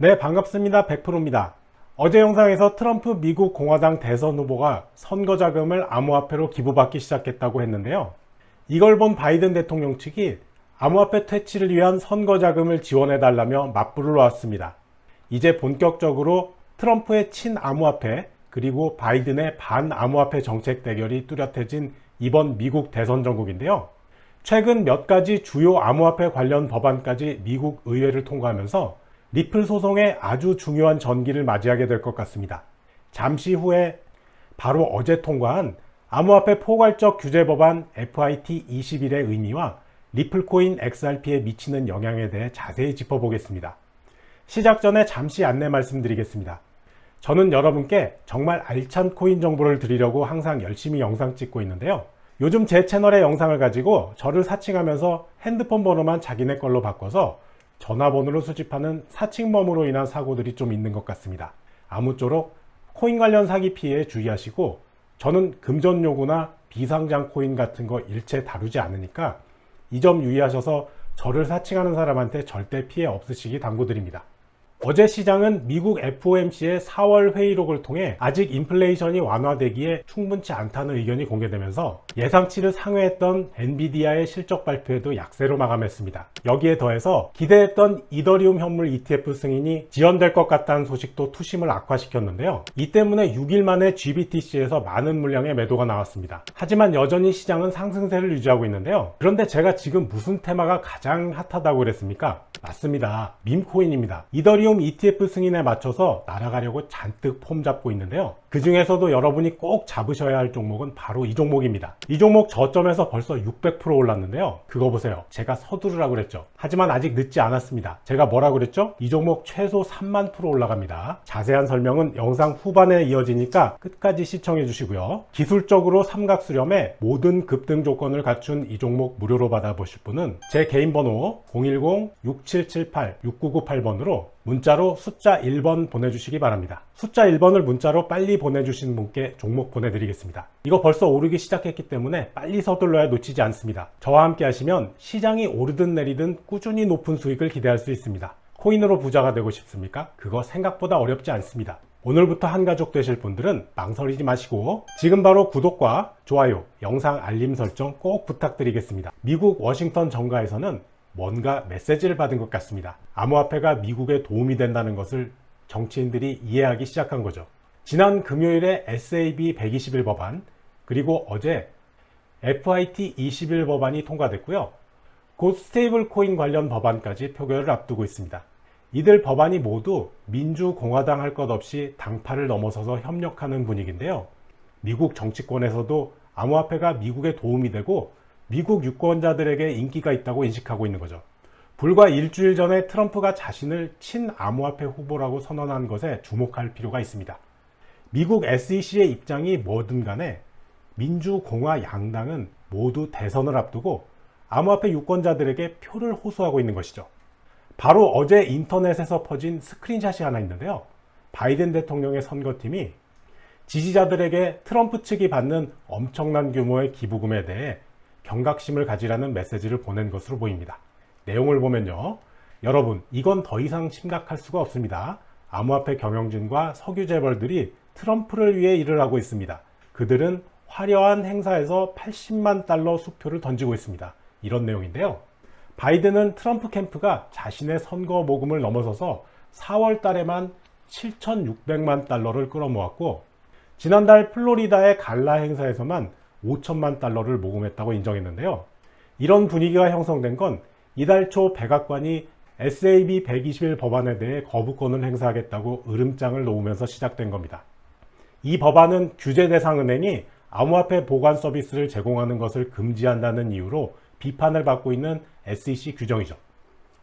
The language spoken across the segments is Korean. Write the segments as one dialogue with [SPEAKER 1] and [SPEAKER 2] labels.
[SPEAKER 1] 네, 반갑습니다. 100%입니다. 어제 영상에서 트럼프 미국 공화당 대선 후보가 선거 자금을 암호화폐로 기부받기 시작했다고 했는데요. 이걸 본 바이든 대통령 측이 암호화폐 퇴치를 위한 선거 자금을 지원해 달라며 맞불을 놓았습니다. 이제 본격적으로 트럼프의 친암호화폐 그리고 바이든의 반암호화폐 정책 대결이 뚜렷해진 이번 미국 대선 전국인데요. 최근 몇 가지 주요 암호화폐 관련 법안까지 미국 의회를 통과하면서 리플 소송의 아주 중요한 전기를 맞이하게 될 것 같습니다. 잠시 후에 바로 어제 통과한 암호화폐 포괄적 규제 법안 FIT 21의 의미와 리플코인 XRP에 미치는 영향에 대해 자세히 짚어보겠습니다. 시작 전에 잠시 안내 말씀드리겠습니다. 저는 여러분께 정말 알찬 코인 정보를 드리려고 항상 열심히 영상 찍고 있는데요. 요즘 제 채널의 영상을 가지고 저를 사칭하면서 핸드폰 번호만 자기네 걸로 바꿔서 전화번호로 수집하는 사칭범으로 인한 사고들이 좀 있는 것 같습니다. 아무쪼록 코인 관련 사기 피해에 주의하시고 저는 금전 요구나 비상장 코인 같은 거 일체 다루지 않으니까 이 점 유의하셔서 저를 사칭하는 사람한테 절대 피해 없으시기 당부드립니다. 어제 시장은 미국 FOMC의 4월 회의록을 통해 아직 인플레이션이 완화되기에 충분치 않다는 의견이 공개되면서 예상치를 상회했던 엔비디아의 실적 발표에도 약세로 마감했습니다. 여기에 더해서 기대했던 이더리움 현물 ETF 승인이 지연될 것 같다는 소식도 투심을 악화시켰는데요. 이 때문에 6일 만에 GBTC에서 많은 물량의 매도가 나왔습니다. 하지만 여전히 시장은 상승세를 유지하고 있는데요. 그런데 제가 지금 무슨 테마가 가장 핫하다고 그랬습니까? 맞습니다. 밈코인입니다. 이더리움 ETF 승인에 맞춰서 날아가려고 잔뜩 폼 잡고 있는데요. 그 중에서도 여러분이 꼭 잡으셔야 할 종목은 바로 이 종목입니다. 이 종목 저점에서 벌써 600% 올랐는데요. 그거 보세요. 제가 서두르라고 그랬죠. 하지만 아직 늦지 않았습니다. 제가 뭐라 그랬죠? 이 종목 최소 3만 프로 올라갑니다. 자세한 설명은 영상 후반에 이어지니까 끝까지 시청해 주시고요. 기술적으로 삼각 수렴에 모든 급등 조건을 갖춘 이 종목 무료로 받아보실 분은 제 개인 번호 010-6778-6998번으로 문자로 숫자 1번 보내주시기 바랍니다. 숫자 1번을 문자로 빨리 보내주신 분께 종목 보내드리겠습니다. 이거 벌써 오르기 시작했기 때문에 빨리 서둘러야 놓치지 않습니다. 저와 함께 하시면 시장이 오르든 내리든 꾸준히 높은 수익을 기대할 수 있습니다. 코인으로 부자가 되고 싶습니까? 그거 생각보다 어렵지 않습니다. 오늘부터 한 가족 되실 분들은 망설이지 마시고 지금 바로 구독과 좋아요, 영상 알림 설정 꼭 부탁드리겠습니다. 미국 워싱턴 정가에서는 뭔가 메시지를 받은 것 같습니다. 암호화폐가 미국에 도움이 된다는 것을 정치인들이 이해하기 시작한 거죠. 지난 금요일에 SAB 121 법안, 그리고 어제 FIT 21 법안이 통과됐고요. 곧 스테이블 코인 관련 법안까지 표결을 앞두고 있습니다. 이들 법안이 모두 민주공화당 할 것 없이 당파를 넘어서서 협력하는 분위기인데요. 미국 정치권에서도 암호화폐가 미국에 도움이 되고 미국 유권자들에게 인기가 있다고 인식하고 있는 거죠. 불과 일주일 전에 트럼프가 자신을 친암호화폐 후보라고 선언한 것에 주목할 필요가 있습니다. 미국 SEC의 입장이 뭐든 간에 민주공화 양당은 모두 대선을 앞두고 암호화폐 유권자들에게 표를 호소하고 있는 것이죠. 바로 어제 인터넷에서 퍼진 스크린샷이 하나 있는데요. 바이든 대통령의 선거팀이 지지자들에게 트럼프 측이 받는 엄청난 규모의 기부금에 대해 경각심을 가지라는 메시지를 보낸 것으로 보입니다. 내용을 보면요. 여러분, 이건 더 이상 심각할 수가 없습니다. 암호화폐 경영진과 석유 재벌들이 트럼프를 위해 일을 하고 있습니다. 그들은 화려한 행사에서 80만 달러 수표를 던지고 있습니다. 이런 내용인데요. 바이든은 트럼프 캠프가 자신의 선거 모금을 넘어서서 4월 달에만 7,600만 달러를 끌어모았고 지난달 플로리다의 갈라 행사에서만 5천만 달러를 모금했다고 인정했는데요. 이런 분위기가 형성된 건 이달 초 백악관이 SAB 121 법안에 대해 거부권을 행사하겠다고 으름장을 놓으면서 시작된 겁니다. 이 법안은 규제 대상 은행이 암호화폐 보관 서비스를 제공하는 것을 금지한다는 이유로 비판을 받고 있는 SEC 규정이죠.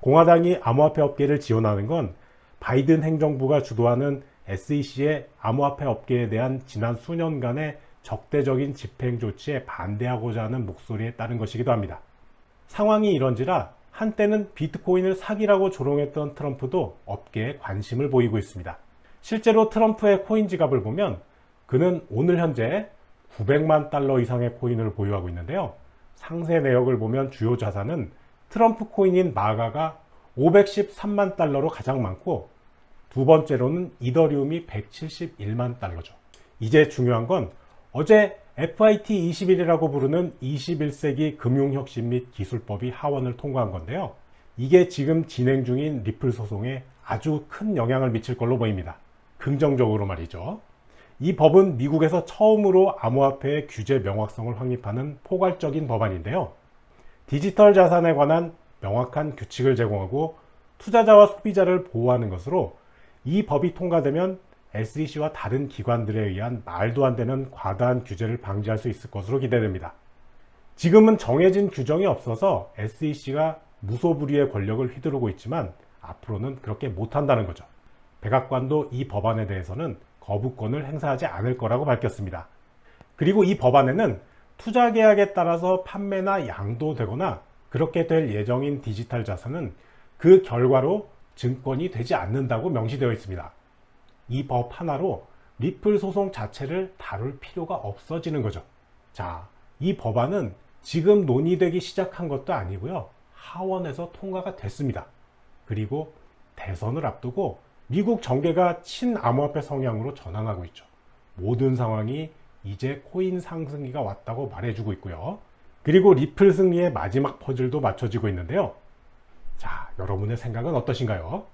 [SPEAKER 1] 공화당이 암호화폐 업계를 지원하는 건 바이든 행정부가 주도하는 SEC의 암호화폐 업계에 대한 지난 수년간의 적대적인 집행 조치에 반대하고자 하는 목소리에 따른 것이기도 합니다. 상황이 이런지라 한때는 비트코인을 사기라고 조롱했던 트럼프도 업계에 관심을 보이고 있습니다. 실제로 트럼프의 코인 지갑을 보면 그는 오늘 현재 900만 달러 이상의 코인을 보유하고 있는데요. 상세 내역을 보면 주요 자산은 트럼프 코인인 마가가 513만 달러로 가장 많고 두 번째로는 이더리움이 171만 달러죠. 이제 중요한 건 어제 FIT 21이라고 부르는 21세기 금융혁신 및 기술법이 하원을 통과한 건데요. 이게 지금 진행 중인 리플 소송에 아주 큰 영향을 미칠 걸로 보입니다. 긍정적으로 말이죠. 이 법은 미국에서 처음으로 암호화폐의 규제 명확성을 확립하는 포괄적인 법안인데요. 디지털 자산에 관한 명확한 규칙을 제공하고 투자자와 소비자를 보호하는 것으로 이 법이 통과되면 SEC와 다른 기관들에 의한 말도 안 되는 과다한 규제를 방지할 수 있을 것으로 기대됩니다. 지금은 정해진 규정이 없어서 SEC가 무소불위의 권력을 휘두르고 있지만 앞으로는 그렇게 못한다는 거죠. 백악관도 이 법안에 대해서는 거부권을 행사하지 않을 거라고 밝혔습니다. 그리고 이 법안에는 투자 계약에 따라서 판매나 양도되거나 그렇게 될 예정인 디지털 자산은 그 결과로 증권이 되지 않는다고 명시되어 있습니다. 이 법 하나로 리플 소송 자체를 다룰 필요가 없어지는 거죠. 자, 이 법안은 지금 논의되기 시작한 것도 아니고요. 하원에서 통과가 됐습니다. 그리고 대선을 앞두고 미국 정계가 친암호화폐 성향으로 전환하고 있죠. 모든 상황이 이제 코인 상승기가 왔다고 말해주고 있고요. 그리고 리플 승리의 마지막 퍼즐도 맞춰지고 있는데요. 자, 여러분의 생각은 어떠신가요?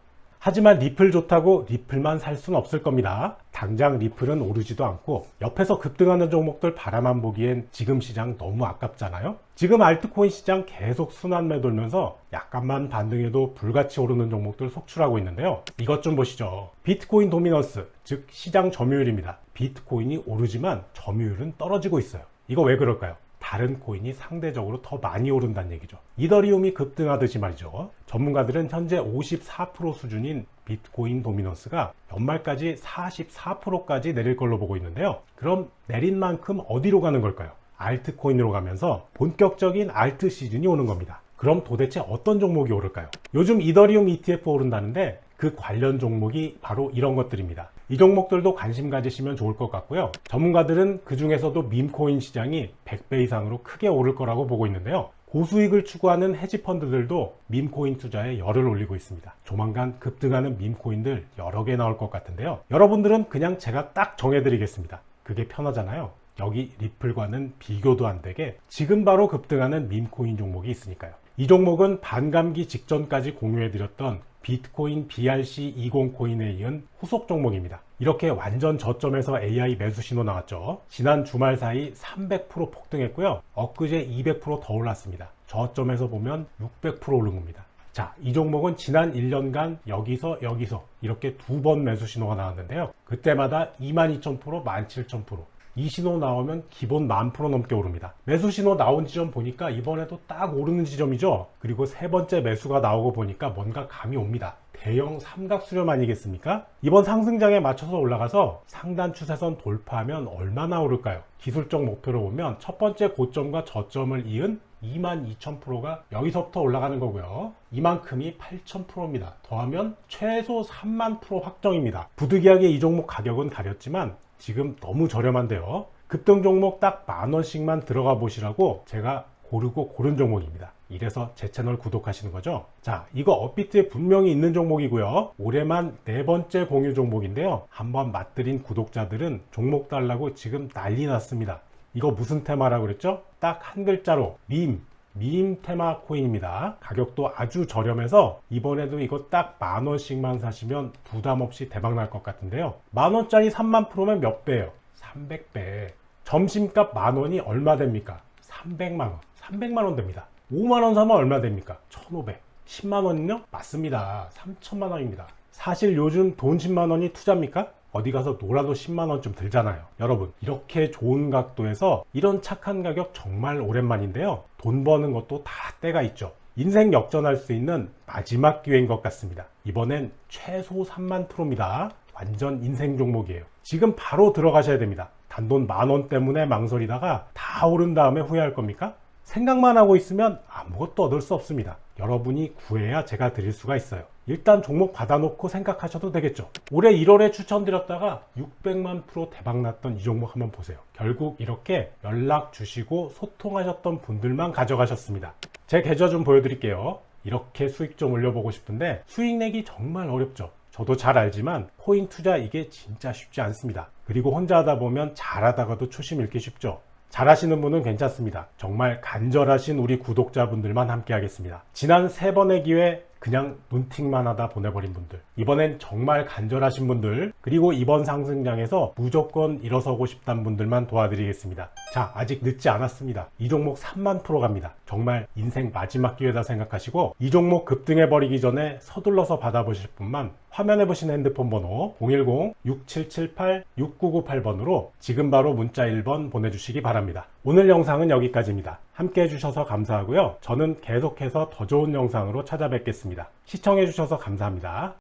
[SPEAKER 1] 하지만 리플 좋다고 리플만 살 수는 없을 겁니다. 당장 리플은 오르지도 않고 옆에서 급등하는 종목들 바라만 보기엔 지금 시장 너무 아깝잖아요. 지금 알트코인 시장 계속 순환매 돌면서 약간만 반등해도 불같이 오르는 종목들 속출하고 있는데요. 이것 좀 보시죠. 비트코인 도미넌스, 즉 시장 점유율입니다. 비트코인이 오르지만 점유율은 떨어지고 있어요. 이거 왜 그럴까요? 다른 코인이 상대적으로 더 많이 오른다는 얘기죠. 이더리움이 급등하듯이 말이죠. 전문가들은 현재 54% 수준인 비트코인 도미넌스가 연말까지 44%까지 내릴 걸로 보고 있는데요. 그럼 내린 만큼 어디로 가는 걸까요? 알트코인으로 가면서 본격적인 알트 시즌이 오는 겁니다. 그럼 도대체 어떤 종목이 오를까요? 요즘 이더리움 ETF 오른다는데 그 관련 종목이 바로 이런 것들입니다. 이 종목들도 관심 가지시면 좋을 것 같고요. 전문가들은 그 중에서도 밈코인 시장이 100배 이상으로 크게 오를 거라고 보고 있는데요. 고수익을 추구하는 헤지펀드들도 밈코인 투자에 열을 올리고 있습니다. 조만간 급등하는 밈코인들 여러 개 나올 것 같은데요. 여러분들은 그냥 제가 딱 정해드리겠습니다. 그게 편하잖아요. 여기 리플과는 비교도 안 되게 지금 바로 급등하는 밈코인 종목이 있으니까요. 이 종목은 반감기 직전까지 공유해드렸던 비트코인 BRC20 코인에 이은 후속 종목입니다. 이렇게 완전 저점에서 AI 매수 신호 나왔죠. 지난 주말 사이 300% 폭등했고요. 엊그제 200%더 올랐습니다. 저점에서 보면 600% 오른 겁니다. 자, 이 종목은 지난 1년간 여기서 여기서 이렇게 두 번 매수 신호가 나왔는데요. 그때마다 22,000%, 17,000%. 이 신호 나오면 기본 만 프로 넘게 오릅니다. 매수 신호 나온 지점 보니까 이번에도 딱 오르는 지점이죠. 그리고 세 번째 매수가 나오고 보니까 뭔가 감이 옵니다. 대형 삼각 수렴 아니겠습니까? 이번 상승장에 맞춰서 올라가서 상단 추세선 돌파하면 얼마나 오를까요? 기술적 목표로 보면 첫 번째 고점과 저점을 이은 22,000%가 여기서부터 올라가는 거고요. 이만큼이 8,000%입니다. 더하면 최소 3만 프로 확정입니다. 부득이하게 이 종목 가격은 가렸지만 지금 너무 저렴한데요. 급등 종목 딱 만 원씩만 들어가 보시라고 제가 고르고 고른 종목입니다. 이래서 제 채널 구독하시는 거죠. 자, 이거 업비트에 분명히 있는 종목이고요. 올해만 네 번째 공유 종목인데요. 한번 맛들인 구독자들은 종목 달라고 지금 난리 났습니다. 이거 무슨 테마라고 그랬죠? 딱 한 글자로 밈. 밈 테마 코인입니다. 가격도 아주 저렴해서 이번에도 이거 딱 만 원씩만 사시면 부담 없이 대박 날 것 같은데요. 만 원짜리 3만 프로면 몇 배예요? 300배. 점심값 만 원이 얼마 됩니까? 300만 원. 300만 원 됩니다. 5만 원 사면 얼마 됩니까? 1,500. 10만 원은요? 맞습니다. 3천만 원입니다. 사실 요즘 돈 10만 원이 투자입니까? 어디 가서 놀아도 10만 원쯤 들잖아요. 여러분, 이렇게 좋은 각도에서 이런 착한 가격 정말 오랜만인데요. 돈 버는 것도 다 때가 있죠. 인생 역전할 수 있는 마지막 기회인 것 같습니다. 이번엔 최소 3만 프로입니다. 완전 인생 종목이에요. 지금 바로 들어가셔야 됩니다. 단돈 만원 때문에 망설이다가 다 오른 다음에 후회할 겁니까? 생각만 하고 있으면 아무것도 얻을 수 없습니다. 여러분이 구해야 제가 드릴 수가 있어요. 일단 종목 받아놓고 생각하셔도 되겠죠. 올해 1월에 추천드렸다가 600만 프로 대박났던 이 종목 한번 보세요. 결국 이렇게 연락 주시고 소통하셨던 분들만 가져가셨습니다. 제 계좌 좀 보여드릴게요. 이렇게 수익 좀 올려보고 싶은데 수익 내기 정말 어렵죠. 저도 잘 알지만 코인 투자 이게 진짜 쉽지 않습니다. 그리고 혼자 하다 보면 잘하다가도 초심 잃기 쉽죠. 잘하시는 분은 괜찮습니다. 정말 간절하신 우리 구독자분들만 함께 하겠습니다. 지난 세 번의 기회 그냥 눈팅만 하다 보내버린 분들. 이번엔 정말 간절하신 분들, 그리고 이번 상승장에서 무조건 일어서고 싶다는 분들만 도와드리겠습니다. 자, 아직 늦지 않았습니다. 이 종목 3만 프로 갑니다. 정말 인생 마지막 기회다 생각하시고, 이 종목 급등해버리기 전에 서둘러서 받아보실 분만 화면에 보시는 핸드폰 번호 010-6778-6998번으로 지금 바로 문자 1번 보내주시기 바랍니다. 오늘 영상은 여기까지입니다. 함께 해주셔서 감사하고요. 저는 계속해서 더 좋은 영상으로 찾아뵙겠습니다. 시청해주셔서 감사합니다.